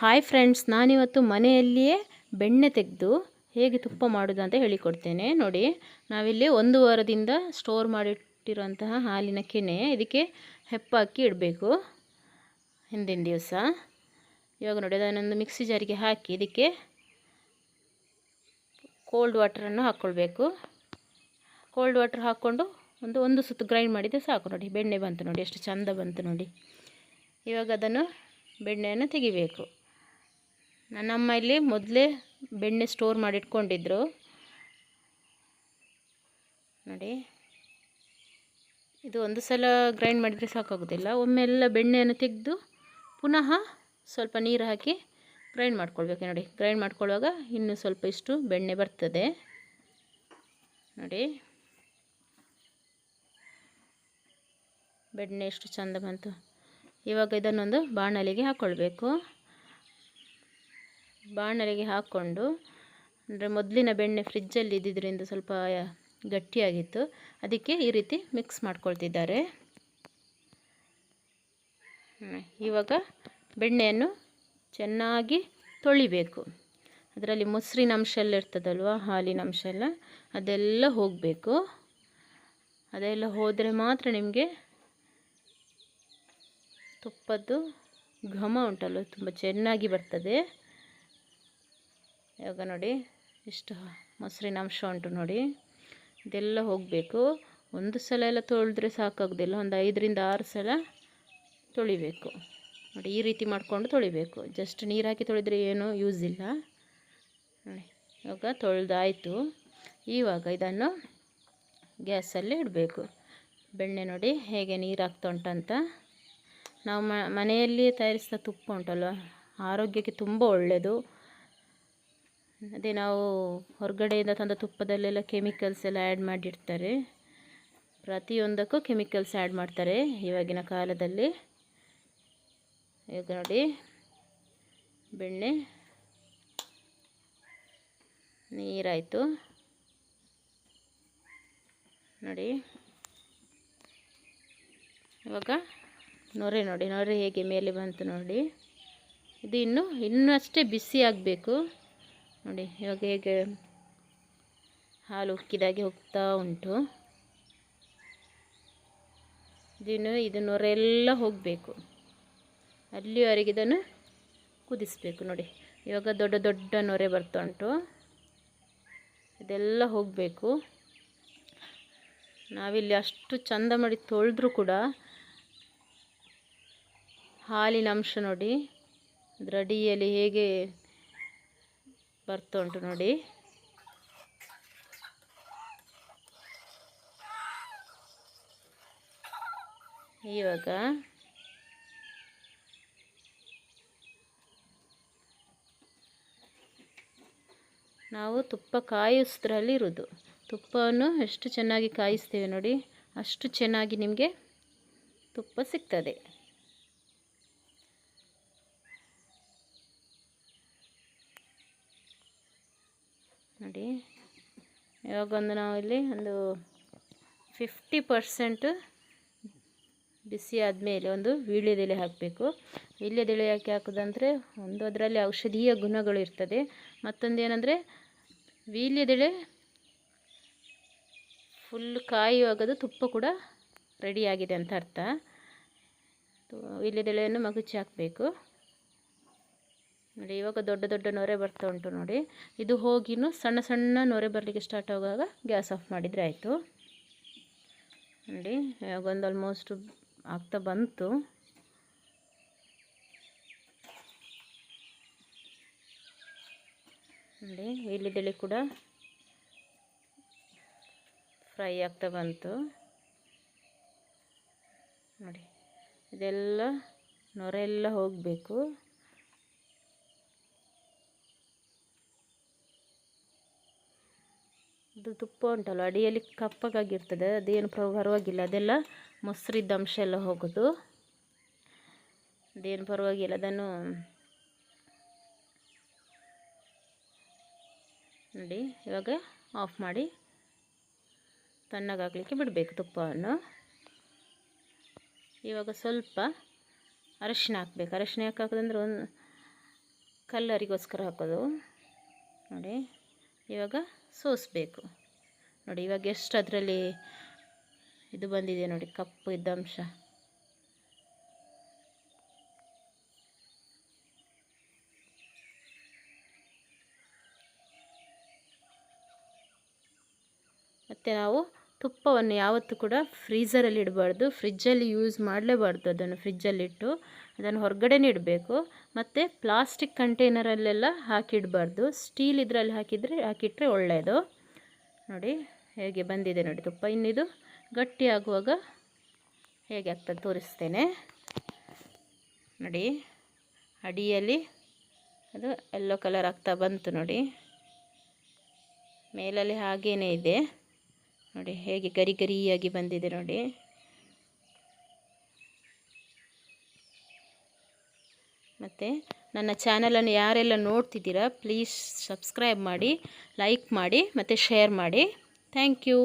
Hi friends ನಾನಿವತ್ತು ಮನೆಯಲ್ಲಿಯೇ ಬೆಣ್ಣೆ ತೆಗೆದು ಹೇಗೆ ತುಪ್ಪ ಮಾಡೋದು ಅಂತ ಹೇಳಿಕೊಡ್ತೇನೆ. ನೋಡಿ, ನಾವಿಲ್ಲಿ ಒಂದು ವಾರದಿಂದ ಸ್ಟೋರ್ ಮಾಡಿಟ್ಟಿರುವಂತಹ ಹಾಲಿನ ಕೆನೆ ಇದಕ್ಕೆ ಹೆಪ್ಪಾಕಿ ಇಡಬೇಕು ಹಿಂದಿನ ದಿವಸ. ಇವಾಗ ನೋಡಿ, ಅದನ್ನೊಂದು ಮಿಕ್ಸಿ ಜಾರಿಗೆ ಹಾಕಿ ಇದಕ್ಕೆ ಕೋಲ್ಡ್ ವಾಟರನ್ನು ಹಾಕ್ಕೊಳ್ಬೇಕು ಕೋಲ್ಡ್ ವಾಟರ್ ಹಾಕ್ಕೊಂಡು ಒಂದು ಒಂದು ಸುತ್ತು ಗ್ರೈಂಡ್ ಮಾಡಿದರೆ ಸಾಕು ನೋಡಿ, ಬೆಣ್ಣೆ ಬಂತು ನೋಡಿ, ಎಷ್ಟು ಚಂದ ಬಂತು ನೋಡಿ. ಇವಾಗ ಅದನ್ನು ಬೆಣ್ಣೆಯನ್ನು ತೆಗಿಬೇಕು. ನನ್ನಮ್ಮ ಇಲ್ಲಿ ಮೊದಲೇ ಬೆಣ್ಣೆ ಸ್ಟೋರ್ ಮಾಡಿಟ್ಕೊಂಡಿದ್ರು. ನೋಡಿ. ಇದು ಒಂದು ಸಲ ಗ್ರೈಂಡ್ ಮಾಡಿದರೆ ಸಾಕಾಗೋದಿಲ್ಲ. ಒಮ್ಮೆಲ್ಲ ಬೆಣ್ಣೆಯನ್ನು ತೆಗೆದು ಪುನಃ ಸ್ವಲ್ಪ ನೀರು ಹಾಕಿ ಗ್ರೈಂಡ್ ಮಾಡ್ಕೊಳ್ಬೇಕು. ನೋಡಿ ಗ್ರೈಂಡ್ ಮಾಡ್ಕೊಳ್ಳುವಾಗ ಇನ್ನೂ ಸ್ವಲ್ಪ ಇಷ್ಟು ಬೆಣ್ಣೆ ಬರ್ತದೆ. ನೋಡಿ. ಬೆಣ್ಣೆ ಎಷ್ಟು ಚಂದ ಬಂತು. ಇವಾಗ ಇದನ್ನೊಂದು ಬಾಣಲಿಗೆ ಹಾಕ್ಕೊಳ್ಬೇಕು ಬಾಣಲಿಗೆ ಹಾಕ್ಕೊಂಡು, ಅಂದರೆ ಮೊದಲಿನ ಬೆಣ್ಣೆ ಫ್ರಿಜ್ಜಲ್ಲಿ ಇದ್ದಿದ್ದರಿಂದ ಸ್ವಲ್ಪ ಗಟ್ಟಿಯಾಗಿತ್ತು. ಅದಕ್ಕೆ ಈ ರೀತಿ ಮಿಕ್ಸ್ ಮಾಡ್ಕೊಳ್ತಿದ್ದಾರೆ. ಇವಾಗ ಬೆಣ್ಣೆಯನ್ನು ಚೆನ್ನಾಗಿ ತೊಳಿಬೇಕು. ಅದರಲ್ಲಿ ಮೊಸರಿನ ಅಂಶ ಎಲ್ಲ ಇರ್ತದಲ್ವ, ಹಾಲಿನ ಅಂಶ ಎಲ್ಲ, ಅದೆಲ್ಲ ಹೋಗಬೇಕು. ಅದೆಲ್ಲ ಹೋದರೆ ಮಾತ್ರ ನಿಮಗೆ ತುಪ್ಪದ್ದು ಘಮ ಉಂಟಲ್ಲ ತುಂಬ ಚೆನ್ನಾಗಿ ಬರ್ತದೆ. ಇವಾಗ ನೋಡಿ, ಇಷ್ಟು ಮೊಸರಿನ ಅಂಶ ಉಂಟು ನೋಡಿ. ಇದೆಲ್ಲ ಹೋಗಬೇಕು. ಒಂದು ಸಲ ಎಲ್ಲ ತೊಳೆದ್ರೆ ಸಾಕಾಗೋದಿಲ್ಲ. ಒಂದು ಐದರಿಂದ ಆರು ಸಲ ತೊಳಿಬೇಕು. ನೋಡಿ, ಈ ರೀತಿ ಮಾಡಿಕೊಂಡು ತೊಳಿಬೇಕು. ಜಸ್ಟ್ ನೀರು ಹಾಕಿ ತೊಳೆದ್ರೆ ಏನೂ ಯೂಸ್ ಇಲ್ಲ. ನೋಡಿ, ಇವಾಗ ತೊಳೆದಾಯಿತು. ಇವಾಗ ಇದನ್ನು ಗ್ಯಾಸಲ್ಲಿ ಇಡಬೇಕು. ಬೆಣ್ಣೆ ನೋಡಿ ಹೇಗೆ ನೀರು ಆಗ್ತಾ ಉಂಟಂತ ನಾವು ಮನೆಯಲ್ಲಿ ತಯಾರಿಸಿದ ತುಪ್ಪ ಉಂಟಲ್ವ? ಆರೋಗ್ಯಕ್ಕೆ ತುಂಬ ಒಳ್ಳೆಯದು ಅದೇ ನಾವು ಹೊರಗಡೆಯಿಂದ ತಂದ ತುಪ್ಪದಲ್ಲೆಲ್ಲ ಕೆಮಿಕಲ್ಸ್ ಎಲ್ಲ ಆ್ಯಡ್ ಮಾಡಿರ್ತಾರೆ. ಪ್ರತಿಯೊಂದಕ್ಕೂ ಕೆಮಿಕಲ್ಸ್ ಆ್ಯಡ್ ಮಾಡ್ತಾರೆ ಇವಾಗಿನ ಕಾಲದಲ್ಲಿ. ಈಗ ನೋಡಿ, ಬೆಣ್ಣೆ, ನೀರಾಯಿತು. ನೋಡಿ, ಇವಾಗ ನೊರೆ ನೋಡಿ, ನೊರೆ ಹೇಗೆ ಮೇಲೆ ಬಂತು ನೋಡಿ. ಇದು ಇನ್ನೂ ಇನ್ನೂ ಅಷ್ಟೇ ಬಿಸಿ ಆಗಬೇಕು. ನೋಡಿ, ಇವಾಗ ಹೇಗೆ ಹಾಲು ಉಕ್ಕಿದಾಗೆ ಹೋಗ್ತಾ ಉಂಟು. ಇದನ್ನು ಇದು ಹೋಗಬೇಕು. ಅಲ್ಲಿವರೆಗೆ ಇದನ್ನು ಕುದಿಸ್ಬೇಕು ನೋಡಿ. ಇವಾಗ ದೊಡ್ಡ ದೊಡ್ಡ ನೊರೆ ಬರ್ತಾ ಉಂಟು. ಇದೆಲ್ಲ ಹೋಗಬೇಕು. ನಾವಿಲ್ಲಿ ಅಷ್ಟು ಚಂದ ಮಾಡಿ ತೊಳೆದ್ರೂ ಕೂಡ ಹಾಲಿನ ಅಂಶ ನೋಡಿ. ಅದರ ಅಡಿಯಲ್ಲಿ ಹೇಗೆ ಬರ್ತಾ ಉಂಟು ನೋಡಿ. ಇವಾಗ ನಾವು ತುಪ್ಪ ಕಾಯಿಸೋದ್ರಲ್ಲಿ ಇರೋದು ತುಪ್ಪವನ್ನು ಎಷ್ಟು ಚೆನ್ನಾಗಿ ಕಾಯಿಸ್ತೇವೆ ನೋಡಿ, ಅಷ್ಟು ಚೆನ್ನಾಗಿ ನಿಮಗೆ ತುಪ್ಪ ಸಿಗ್ತದೆ. ನೋಡಿ. ಇವಾಗೊಂದು ನಾವು ಇಲ್ಲಿ ಒಂದು ಫಿಫ್ಟಿ ಪರ್ಸೆಂಟ್ ಬಿಸಿ ಆದಮೇಲೆ ಒಂದು ವೀಳ್ಯದೆಲೆ ಹಾಕಬೇಕು. ವೀಳ್ಯದೆಲೆ ಯಾಕೆ ಹಾಕೋದಂದರೆ ಒಂದು ಅದರಲ್ಲಿ ಔಷಧೀಯ ಗುಣಗಳು ಇರ್ತದೆ. ಮತ್ತೊಂದು ಏನಂದರೆ ವೀಳ್ಯದೆಲೆ ಫುಲ್ ಕಾಯುವಾಗದು ತುಪ್ಪ ಕೂಡ ರೆಡಿಯಾಗಿದೆ ಅಂತ ಅರ್ಥ. ವೀಳ್ಯದೆಲೆಯನ್ನು ಮಗುಚಿ ಹಾಕಬೇಕು. ನೋಡಿ, ಇವಾಗ ದೊಡ್ಡ ದೊಡ್ಡ ನೊರೆ ಬರ್ತಾ ಉಂಟು ನೋಡಿ. ಇದು ಹೋಗಿನೂ ಸಣ್ಣ ಸಣ್ಣ ನೊರೆ ಬರಲಿಕ್ಕೆ ಸ್ಟಾರ್ಟ್ ಆಗುವಾಗ ಗ್ಯಾಸ್ ಆಫ್ ಮಾಡಿದರೆ ಆಯಿತು. ನೋಡಿ ಒಂದು ಆಲ್ಮೋಸ್ಟ್ ಆಗ್ತಾ ಬಂತು. ನೋಡಿ ಇಲ್ಲಿದ್ದೆಲೆ ಕೂಡ ಫ್ರೈ ಆಗ್ತಾ ಬಂತು. ನೋಡಿ, ಇದೆಲ್ಲ ನೊರೆಲ್ಲ ಹೋಗಬೇಕು. ಅದು ತುಪ್ಪ ಉಂಟಲ್ಲ ಅಡಿಯಲ್ಲಿ ಕಪ್ಪಗಾಗಿರ್ತದೆ, ಅದೇನು ಪರವಾಗಿಲ್ಲ. ಅದೆಲ್ಲ ಮೊಸರಿದ್ದ ಅಂಶ ಎಲ್ಲ ಹೋಗೋದು. ಅದೇನು ಪರವಾಗಿಲ್ಲ, ಅದನ್ನು ನೋಡಿ, ಇವಾಗ ಆಫ್ ಮಾಡಿ ತಣ್ಣಗಾಗಲಿಕ್ಕೆ ಬಿಡಬೇಕು ತುಪ್ಪವನ್ನು. ಇವಾಗ ಸ್ವಲ್ಪ ಅರಶಿನ ಹಾಕ್ಬೇಕು. ಅರಶಿನ ಯಾಕೆ ಹಾಕೋದಂದ್ರೆ ಒಂದು ಕಲ್ಲರಿಗೋಸ್ಕರ ಹಾಕೋದು. ನೋಡಿ. ಇವಾಗ ಸೋಸಬೇಕು. ನೋಡಿ ಇವಾಗ ಎಷ್ಟು ಅದರಲ್ಲಿ ಇದು ಬಂದಿದೆ ನೋಡಿ ಕಪ್ಪು ಇದ್ದ ಅಂಶ. ಮತ್ತು ನಾವು ತುಪ್ಪವನ್ನು ಯಾವತ್ತೂ ಕೂಡ ಫ್ರೀಝರಲ್ಲಿ ಇಡಬಾರ್ದು. ಫ್ರಿಜ್ಜಲ್ಲಿ ಯೂಸ್ ಮಾಡಲೇಬಾರ್ದು ಅದನ್ನು ಫ್ರಿಜ್ಜಲ್ಲಿಟ್ಟು. ಅದನ್ನು ಹೊರಗಡೆನೇ ಇಡಬೇಕು. ಮತ್ತು ಪ್ಲಾಸ್ಟಿಕ್ ಕಂಟೈನರಲ್ಲೆಲ್ಲ ಹಾಕಿಡಬಾರ್ದು. ಸ್ಟೀಲ್ ಇದರಲ್ಲಿ ಹಾಕಿದರೆ, ಹಾಕಿಟ್ರೆ ಒಳ್ಳೆಯದು. ನೋಡಿ, ಹೇಗೆ ಬಂದಿದೆ ನೋಡಿ ತುಪ್ಪ. ಇನ್ನಿದು ಗಟ್ಟಿಯಾಗುವಾಗ ಹೇಗೆ ಆಗ್ತದೆ ತೋರಿಸ್ತೇನೆ. ನೋಡಿ, ಅಡಿಯಲ್ಲಿ ಅದು ಎಲ್ಲೋ ಕಲರ್ ಆಗ್ತಾ ಬಂತು ನೋಡಿ. ಮೇಲಲ್ಲಿ ಹಾಗೇನೇ ಇದೆ. ನೋಡಿ, ಹೇಗೆ ಗರಿ ಗರಿಯಾಗಿ ಬಂದಿದೆ ನೋಡಿ. ಮತ್ತು ನನ್ನ ಚಾನಲನ್ನು ಯಾರೆಲ್ಲ ನೋಡ್ತಿದ್ದೀರಾ ಪ್ಲೀಸ್ ಸಬ್ಸ್ಕ್ರೈಬ್ ಮಾಡಿ ಲೈಕ್ ಮಾಡಿ, ಮತ್ತು ಶೇರ್ ಮಾಡಿ. Thank you